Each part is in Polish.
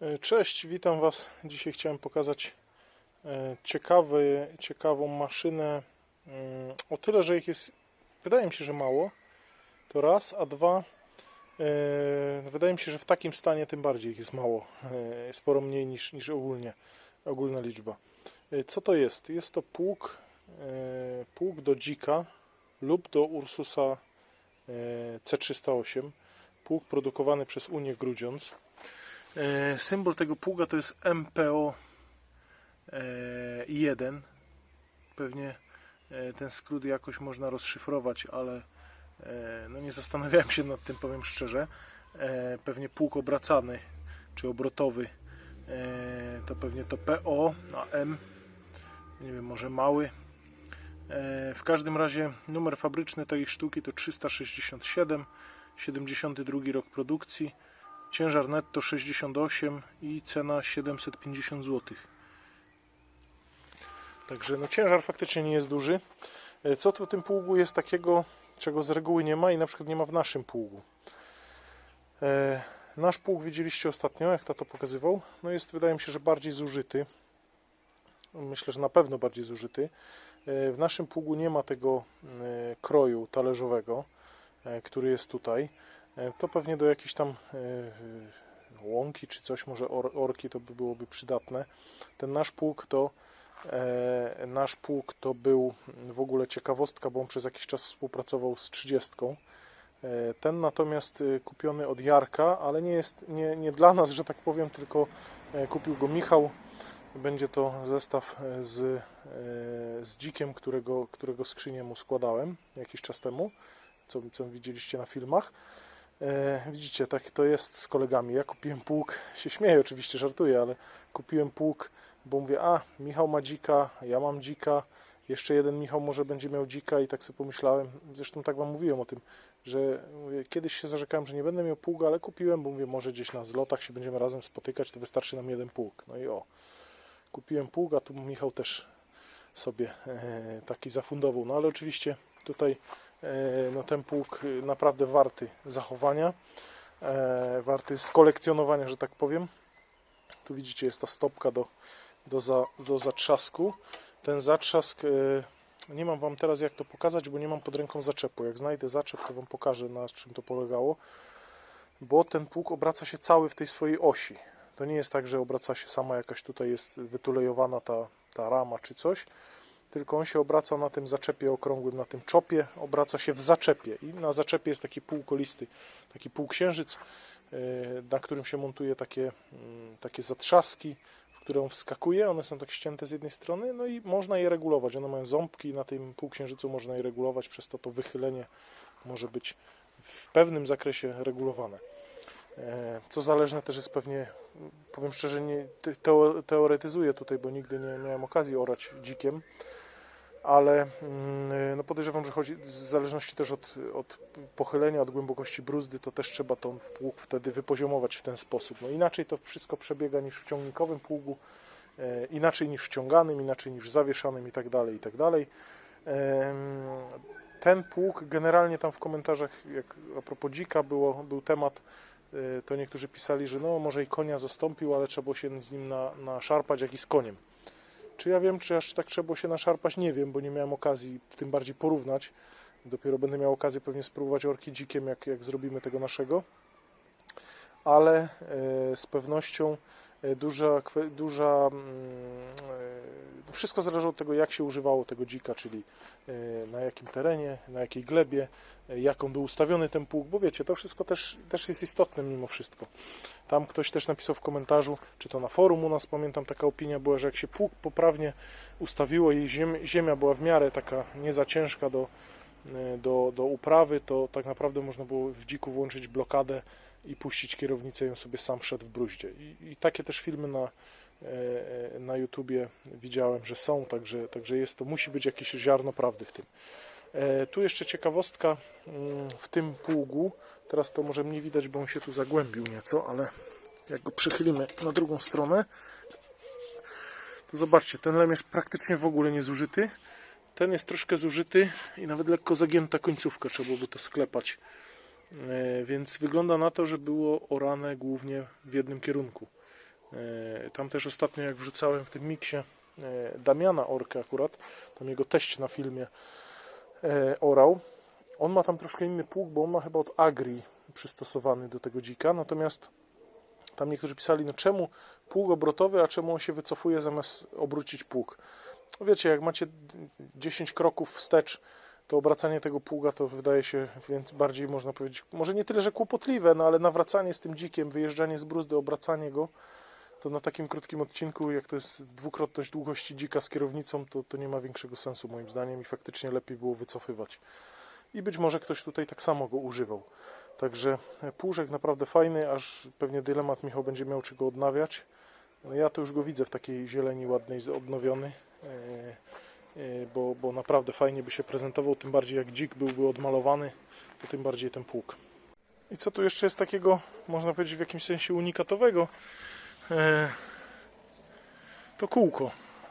E, Cześć, witam Was. Dzisiaj chciałem pokazać e, ciekawy, ciekawą maszynę. mm, O tyle, że ich jest, wydaje mi się, że mało. To raz, a dwa, e, wydaje mi się, że w takim stanie tym bardziej ich jest mało. Sporo mniej niż, niż ogólnie, ogólna liczba. Co to jest? Jest to pług, pług do dzika lub do Ursusa e, C308. Pług produkowany przez Unię Grudziądz. E, Symbol tego pługa to jest MPO e, 1. Pewnie e, ten skrót jakoś można rozszyfrować, ale no nie zastanawiałem się nad tym, powiem szczerze. Pewnie pług obracany czy obrotowy to pewnie to PO, a M nie wiem, może mały. W każdym razie numer fabryczny tej sztuki to 367, 72 rok produkcji. Ciężar netto 68 i cena 750 zł. Także no ciężar faktycznie nie jest duży. E, Co w tym pługu jest takiego, czego z reguły nie ma i na przykład nie ma w naszym pługu? E, Nasz pług widzieliście ostatnio, jak tato pokazywał. No jest, wydaje mi się, że bardziej zużyty. Myślę, że na pewno bardziej zużyty. E, W naszym pługu nie ma tego kroju talerzowego, który jest tutaj. E, To pewnie do jakiejś tam e, e, łąki czy coś, może or, orki to by byłoby przydatne. Ten nasz pług to nasz pług to był w ogóle ciekawostka, bo on przez jakiś czas współpracował z 30. E, Ten natomiast kupiony od Jarka, ale nie jest nie, nie dla nas, że tak powiem, tylko kupił go Michał. Będzie to zestaw z, z dzikiem, którego, którego skrzynię mu składałem jakiś czas temu, co, co widzieliście na filmach. E, widzicie, tak to jest z kolegami. Ja kupiłem pług, się śmieję oczywiście, żartuję, ale kupiłem pług, bo mówię, a Michał ma dzika, ja mam dzika, jeszcze jeden Michał może będzie miał dzika i tak sobie pomyślałem, zresztą tak Wam mówiłem o tym, że mówię, kiedyś się zarzekałem, że nie będę miał pługa, ale kupiłem, bo mówię, może gdzieś na zlotach się będziemy razem spotykać, to wystarczy nam jeden pług. No i o, kupiłem pług, a tu Michał też sobie e, taki zafundował. No ale oczywiście tutaj no, ten pług e, naprawdę warty zachowania, e, warty skolekcjonowania, że tak powiem. Tu widzicie jest ta stopka do, do, za, do zatrzasku. Ten zatrzask, e, nie mam Wam teraz jak to pokazać, bo nie mam pod ręką zaczepu. Jak znajdę zaczep, to Wam pokażę na czym to polegało. Bo ten pług obraca się cały w tej swojej osi. To nie jest tak, że obraca się sama jakaś tutaj jest wytulejowana ta, ta rama czy coś, tylko on się obraca na tym zaczepie okrągłym, na tym czopie, obraca się w zaczepie. I na zaczepie jest taki półkolisty, taki półksiężyc, yy, na którym się montuje takie, mm, takie zatrzaski, w które on wskakuje, one są tak ścięte z jednej strony, no i można je regulować, one mają ząbki, na tym półksiężycu można je regulować, przez to to wychylenie może być w pewnym zakresie regulowane. E, Co zależne też jest pewnie, powiem szczerze, nie te- teo- teoretyzuję tutaj, bo nigdy nie miałem okazji orać dzikiem, ale mm, no podejrzewam, że chodzi w zależności też od, od pochylenia, od głębokości bruzdy, to też trzeba tą pług wtedy wypoziomować w ten sposób. No inaczej to wszystko przebiega niż w ciągnikowym pługu, e, inaczej niż w ciąganym, inaczej niż zawieszanym i tak dalej, i tak Ten pług generalnie tam w komentarzach, jak a propos dzika było, był temat, y, to niektórzy pisali, że no może i konia zastąpił, ale trzeba się z nim na, naszarpać jak i z koniem. Czy ja wiem, czy aż tak trzeba się naszarpać? Nie wiem, bo nie miałem okazji w tym bardziej porównać. Dopiero będę miał okazję pewnie spróbować orki dzikiem, jak, jak zrobimy tego naszego. Ale e, z pewnością duża, kwe- duża mm, e, wszystko zależy od tego, jak się używało tego dzika, czyli e, na jakim terenie, na jakiej glebie, e, jak on był ustawiony ten pług, bo wiecie, to wszystko też, też jest istotne mimo wszystko. Tam ktoś też napisał w komentarzu, czy to na forum u nas, pamiętam taka opinia była, że jak się pług poprawnie ustawiło i ziem, ziemia była w miarę taka nie za ciężka do, e, do, do uprawy, to tak naprawdę można było w dziku włączyć blokadę i puścić kierownicę on sobie sam szedł w bruździe. I, i takie też filmy na, e, na YouTubie widziałem, że są, także, także jest to, musi być jakieś ziarno prawdy w tym. E, Tu jeszcze ciekawostka mm, w tym pługu, teraz to może mniej widać, bo on się tu zagłębił nieco, ale jak go przechylimy na drugą stronę, to zobaczcie, ten lem jest praktycznie w ogóle niezużyty. Ten jest troszkę zużyty i nawet lekko zagięta końcówka, trzeba byłoby to sklepać. E, Więc wygląda na to, że było orane głównie w jednym kierunku. E, Tam też ostatnio jak wrzucałem w tym miksie e, Damiana Orkę akurat, tam jego teść na filmie orał. On ma tam troszkę inny pług, bo on ma chyba od Agri przystosowany do tego dzika, natomiast tam niektórzy pisali, no czemu pług obrotowy, a czemu on się wycofuje zamiast obrócić pług. No Wiecie, jak macie 10 kroków wstecz, to obracanie tego pługa to wydaje się więc bardziej można powiedzieć, może nie tyle, że kłopotliwe, no ale nawracanie z tym dzikiem, wyjeżdżanie z bruzdy, obracanie go, to na takim krótkim odcinku, jak to jest dwukrotność długości dzika z kierownicą, to, to nie ma większego sensu moim zdaniem i faktycznie lepiej było wycofywać. I być może ktoś tutaj tak samo go używał. Także e, płużek naprawdę fajny, aż pewnie dylemat Michał będzie miał czy go odnawiać. No ja to już go widzę w takiej zieleni ładnej, odnowiony, e, bo, bo naprawdę fajnie by się prezentował, tym bardziej jak dzik byłby odmalowany, to tym bardziej ten pług. I co tu jeszcze jest takiego, można powiedzieć w jakimś sensie unikatowego? E, To kółko.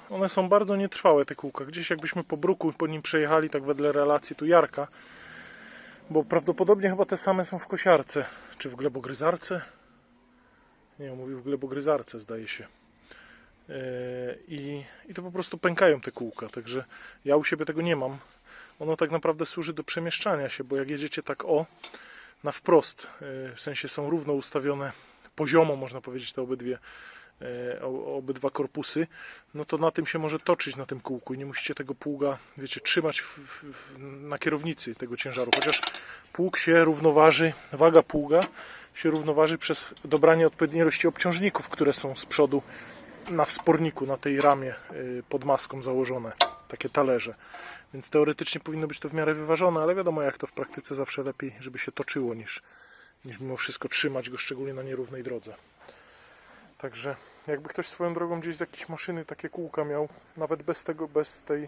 One są bardzo nietrwałe te kółka. Gdzieś jakbyśmy po bruku po nim przejechali, tak wedle relacji tu Jarka, bo prawdopodobnie chyba te same są w kosiarce, czy w glebogryzarce. Nie, mówił w glebogryzarce, zdaje się. E, I, I to po prostu pękają te kółka, także ja u siebie tego nie mam. Ono tak naprawdę służy do przemieszczania się, bo jak jedziecie tak o, na wprost, e, w sensie są równo ustawione, poziomo można powiedzieć te obydwie, e, obydwa korpusy, no to na tym się może toczyć na tym kółku i nie musicie tego pługa, wiecie, trzymać w, w, na kierownicy tego ciężaru, chociaż pług się równoważy, waga pługa się równoważy przez dobranie odpowiedniej ilości obciążników, które są z przodu na wsporniku, na tej ramie y, pod maską założone, takie talerze. Więc teoretycznie powinno być to w miarę wyważone, ale wiadomo jak to w praktyce zawsze lepiej, żeby się toczyło niż, niż mimo wszystko trzymać go, szczególnie na nierównej drodze. Także jakby ktoś swoją drogą gdzieś z jakiejś maszyny takie kółka miał, nawet bez tego, bez tej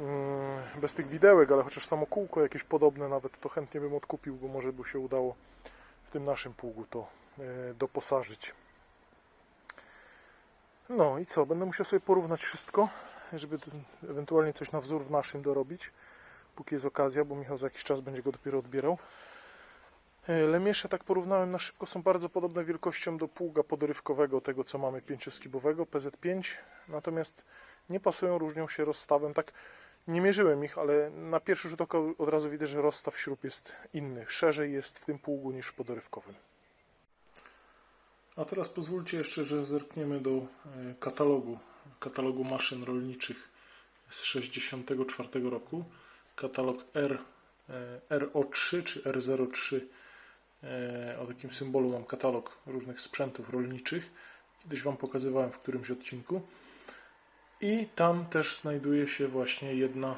mm, bez tych widełek, ale chociaż samo kółko jakieś podobne nawet, to chętnie bym odkupił, bo może by się udało w tym naszym pługu to e, doposażyć. No i co, będę musiał sobie porównać wszystko, żeby ewentualnie coś na wzór w naszym dorobić, póki jest okazja, bo Michał za jakiś czas będzie go dopiero odbierał. E, Lemiesze, tak porównałem na szybko, są bardzo podobne wielkością do pługa podrywkowego, tego co mamy pięcioskibowego, PZ5, natomiast nie pasują, różnią się rozstawem. Tak nie mierzyłem ich, ale na pierwszy rzut oka od razu widzę, że rozstaw śrub jest inny. Szerzej jest w tym pługu niż w podrywkowym. A teraz pozwólcie jeszcze, że zerkniemy do e, katalogu, katalogu maszyn rolniczych z 64 roku. Katalog R, e, RO3 czy R03. E, O takim symbolu mam katalog różnych sprzętów rolniczych. Kiedyś Wam pokazywałem w którymś odcinku. I tam też znajduje się właśnie jedna,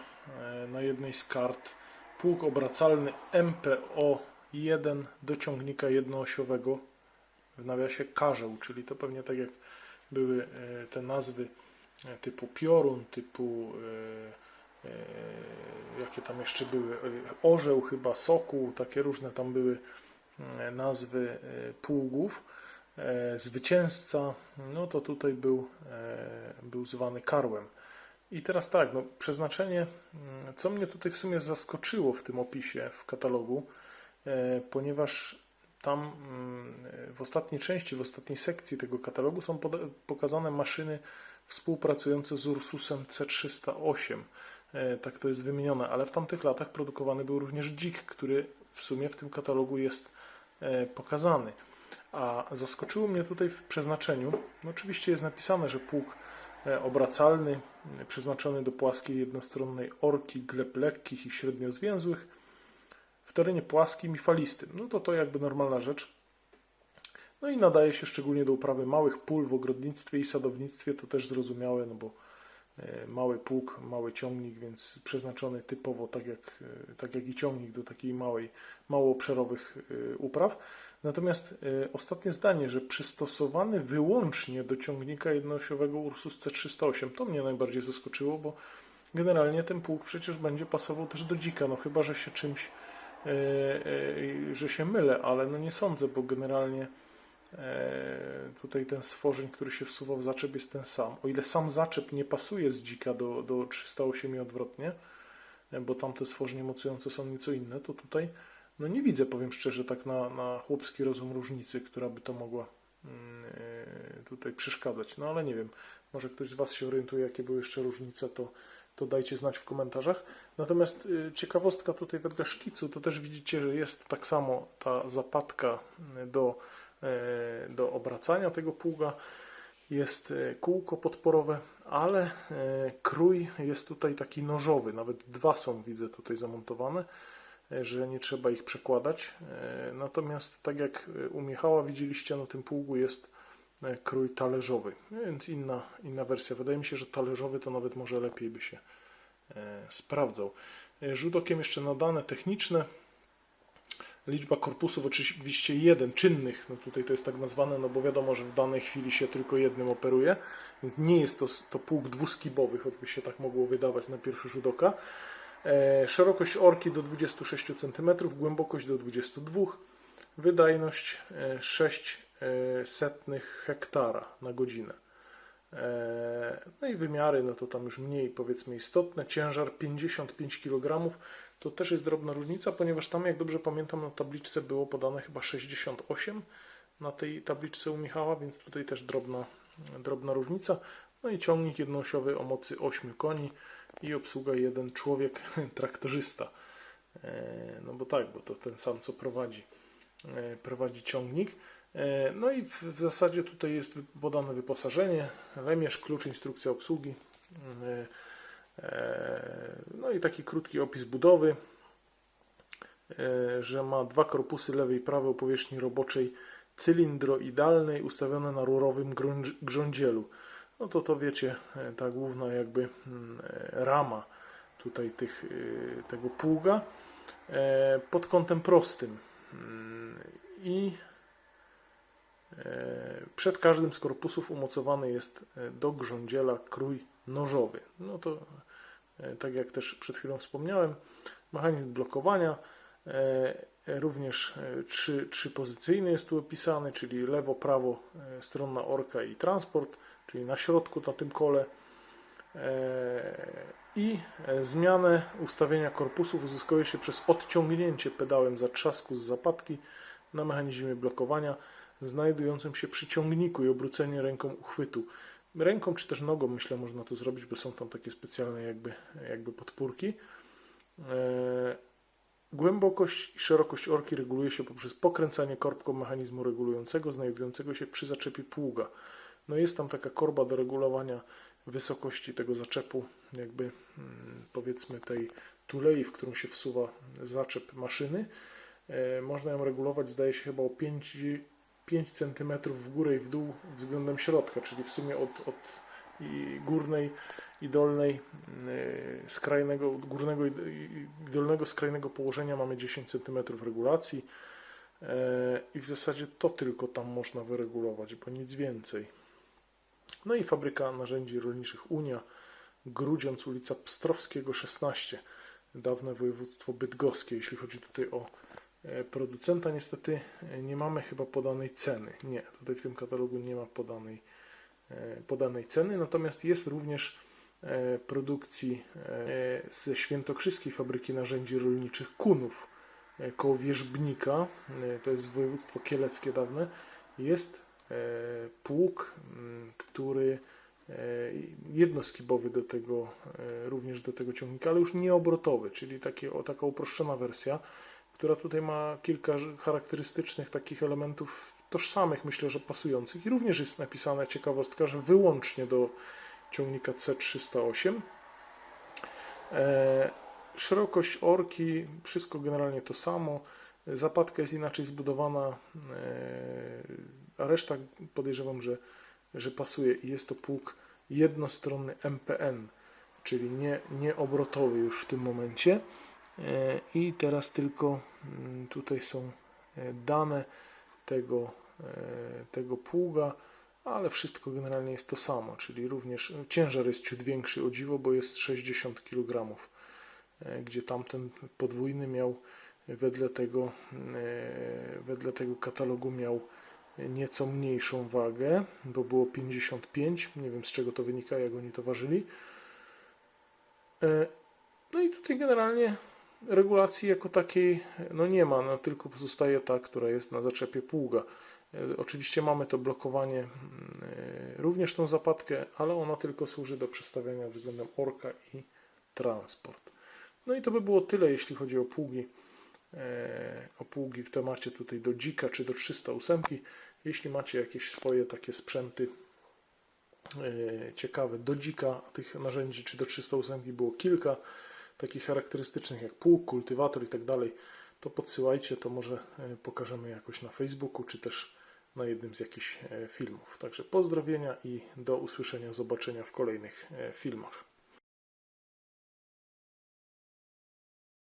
na jednej z kart pług obracalny MPO1 do ciągnika jednoosiowego w nawiasie karzeł, czyli to pewnie tak jak były e, te nazwy e, typu piorun, typu e, jakie tam jeszcze były, orzeł chyba, sokół, takie różne tam były nazwy pługów. Zwycięzca, no to tutaj był, był zwany karłem. I teraz tak, no, przeznaczenie, mm, co mnie tutaj w sumie zaskoczyło w tym opisie, w katalogu, ponieważ tam mm, w ostatniej części, w ostatniej sekcji tego katalogu są pokazane maszyny współpracujące z Ursusem C308. E, Tak to jest wymienione, ale w tamtych latach produkowany był również dzik, który w sumie w tym katalogu jest e, pokazany. A zaskoczyło mnie tutaj w przeznaczeniu, no oczywiście jest napisane, że pług e, obracalny, przeznaczony do płaskiej jednostronnej orki, gleb lekkich i średnio zwięzłych, w terenie płaskim i falistym. No to to jakby normalna rzecz. No i nadaje się szczególnie do uprawy małych pól w ogrodnictwie i sadownictwie, to też zrozumiałe, no bo e, mały pług, mały ciągnik, więc przeznaczony typowo tak jak, e, tak jak i ciągnik do takiej małej, mało obszarowych e, upraw. Natomiast ostatnie zdanie, że przystosowany wyłącznie do ciągnika jednoosiowego Ursus C308, to mnie najbardziej zaskoczyło, bo generalnie ten pług przecież będzie pasował też do dzika, no chyba, że się czymś, że się mylę, ale no nie sądzę, bo generalnie e, tutaj ten stworzeń, który się wsuwa w zaczep jest ten sam. O ile sam zaczep nie pasuje z dzika do, do 308 i odwrotnie, e, bo tamte stworzenie mocujące są nieco inne, to tutaj no nie widzę, powiem szczerze, tak na, na chłopski rozum różnicy, która by to mogła mm, e, tutaj przeszkadzać. No ale nie wiem, może ktoś z Was się orientuje, jakie były jeszcze różnice, to, to dajcie znać w komentarzach. Natomiast y, ciekawostka tutaj wedle szkicu, to też widzicie, że jest tak samo ta zapadka y, do, e, do obracania tego pługa. Jest kółko podporowe, ale krój jest tutaj taki nożowy. Nawet dwa są, widzę tutaj zamontowane, że nie trzeba ich przekładać. Natomiast tak jak u Michała widzieliście, na tym pługu jest krój talerzowy, więc inna, inna wersja. Wydaje mi się, że talerzowy to nawet może lepiej by się e, sprawdzał. E, Rzut okiem jeszcze na dane techniczne. Liczba korpusów oczywiście jeden, czynnych, no tutaj to jest tak nazwane, no bo wiadomo, że w danej chwili się tylko jednym operuje, więc nie jest to, to pług dwuskibowy, choćby się tak mogło wydawać na pierwszy rzut oka. E, szerokość orki do 26 cm, głębokość do 22 wydajność e, 6 e, setnych hektara na godzinę. E, No i wymiary, no to tam już mniej powiedzmy istotne. Ciężar 55 kg to też jest drobna różnica, ponieważ tam, jak dobrze pamiętam, na tabliczce było podane chyba 68 na tej tabliczce u Michała, więc tutaj też drobna, drobna różnica. No i ciągnik jednoosiowy o mocy 8 koni i obsługa jeden człowiek, traktorzysta. E, No bo tak, bo to ten sam co prowadzi, e, prowadzi ciągnik. E, No i w, zasadzie tutaj jest podane wyposażenie, lemierz, klucz, instrukcja obsługi. E, e, No i taki krótki opis budowy, że ma dwa korpusy lewej i prawej o powierzchni roboczej cylindroidalnej ustawione na rurowym grządzielu. No to to wiecie, ta główna jakby mm, rama tutaj tych, tego pługa pod kątem prostym. Mm, I przed każdym z korpusów umocowany jest e, do grządziela krój nożowy. No to e, tak jak też przed chwilą wspomniałem, mechanizm blokowania e, również e, trzy, trzypozycyjny jest tu opisany, czyli lewo, prawo, e, stronna orka i transport, czyli na środku na tym kole. E, I e, zmianę ustawienia korpusów uzyskuje się przez odciągnięcie pedałem zatrzasku z zapadki na mechanizmie blokowania znajdującym się przy ciągniku i obrócenie ręką uchwytu. Ręką czy też nogą myślę można to zrobić, bo są tam takie specjalne jakby, jakby podpórki. E, Głębokość i szerokość orki reguluje się poprzez pokręcanie korbką mechanizmu regulującego znajdującego się przy zaczepie pługa. No jest tam taka korba do regulowania wysokości tego zaczepu, jakby mm, powiedzmy tej tulei, w którą się wsuwa zaczep maszyny. E, Można ją regulować, zdaje się chyba o 5, 5 cm w górę i w dół względem środka, czyli w sumie od, od górnej i dolnej y, skrajnego, górnego i dolnego skrajnego położenia mamy 10 cm regulacji E, i w zasadzie to tylko tam można wyregulować, bo nic więcej. No i fabryka narzędzi rolniczych Unia, Grudziądz, ulica Pstrowskiego 16, dawne województwo bydgoskie. Jeśli chodzi tutaj o producenta, niestety e, nie mamy chyba podanej ceny. Nie, tutaj w tym katalogu nie ma podanej, e, podanej ceny, natomiast jest również e, produkcji e, ze świętokrzyskiej fabryki narzędzi rolniczych Kunów e, koło Wierzbnika, e, to jest województwo kieleckie dawne, jest e, pług, który e, jednoskibowy do tego, e, również do tego ciągnika, ale już nie obrotowy, czyli takie, o, taka uproszczona wersja, która tutaj ma kilka charakterystycznych takich elementów tożsamych, myślę, że pasujących i również jest napisana ciekawostka, że wyłącznie do ciągnika C308. E, szerokość orki, wszystko generalnie to samo. Zapadka jest inaczej zbudowana, e, a reszta podejrzewam, że, że pasuje i jest to pług jednostronny MPN, czyli nie, nie obrotowy już w tym momencie. E, I teraz tylko mm, tutaj są e, dane tego, e, tego pługa, ale wszystko generalnie jest to samo, czyli również ciężar jest ciut większy o dziwo, bo jest 60 kg, gdzie tamten podwójny miał wedle tego, wedle tego katalogu miał nieco mniejszą wagę, bo było 55, nie wiem z czego to wynika, jak oni to ważyli. No i tutaj generalnie regulacji jako takiej no nie ma, no tylko pozostaje ta, która jest na zaczepie pługa. E, Oczywiście mamy to blokowanie mm, również tą zapadkę, ale ona tylko służy do przestawiania względem orka i transport. No i to by było tyle, jeśli chodzi o pługi, e, o pługi w temacie tutaj do dzika czy do 308. Jeśli macie jakieś swoje takie sprzęty e, ciekawe do dzika, tych narzędzi czy do 308 było kilka takich charakterystycznych jak pług, kultywator i tak dalej, to podsyłajcie, to może e, pokażemy jakoś na Facebooku czy też na jednym z jakichś e, filmów. Także pozdrowienia i do usłyszenia, zobaczenia w kolejnych e, filmach.